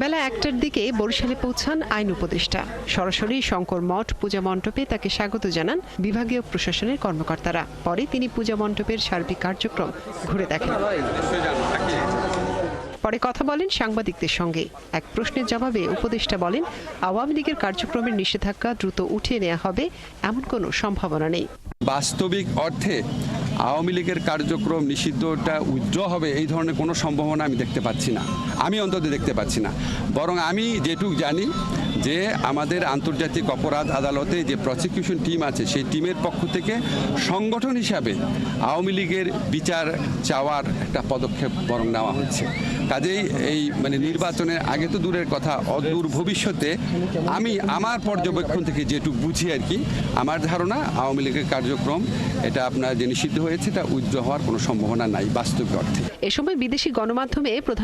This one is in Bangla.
বেলা একটার দিকে বরিশালে পৌঁছান আইন উপদেষ্টা। সরাসরি শঙ্কর মঠ পূজা মণ্ডপে তাকে স্বাগত জানান বিভাগীয় প্রশাসনের কর্মকর্তারা। পরে তিনি পূজা মণ্ডপের সার্বিক কার্যক্রম ঘুরে দেখেন। পরে কথা বলেন সাংবাদিকদের সঙ্গে। এক প্রশ্নের জবাবে উপদেষ্টা বলেন, আওয়ামী লীগের কার্যক্রমের নিষেধাজ্ঞা দ্রুত উঠিয়ে নেওয়া হবে, এমন কোনো সম্ভাবনা নেই। বাস্তবিক অর্থে আওয়ামী লীগের কার্যক্রম নিষিদ্ধটা উজ্জ্বল হবে, এই ধরনের কোনো সম্ভাবনা আমি দেখতে পাচ্ছি না। আমি অন্তত দেখতে পাচ্ছি না। বরং আমি যেটুক জানি যে আমাদের আন্তর্জাতিক অপরাধ আদালতে যে প্রসিকিউশন টিম আছে, সেই টিমের পক্ষ থেকে সংগঠন হিসাবে আওয়ামী লীগের বিচার চাওয়ার একটা পদক্ষেপ বরং নেওয়া হচ্ছে। কাজেই এই মানে নির্বাচনের আগে তো দূরের কথা, অদূর ভবিষ্যতে আমি আমার পর্যবেক্ষণ থেকে যেটুকু বুঝি আর কি, আমার ধারণা আওয়ামী লীগের কার্যক্রম, এটা আপনার যে নিষিদ্ধ হয়েছে, এটা উজ্জ্ব হওয়ার কোনো সম্ভাবনা নাই বাস্তবিক অর্থে। এ সময় বিদেশি গণমাধ্যমে প্রধান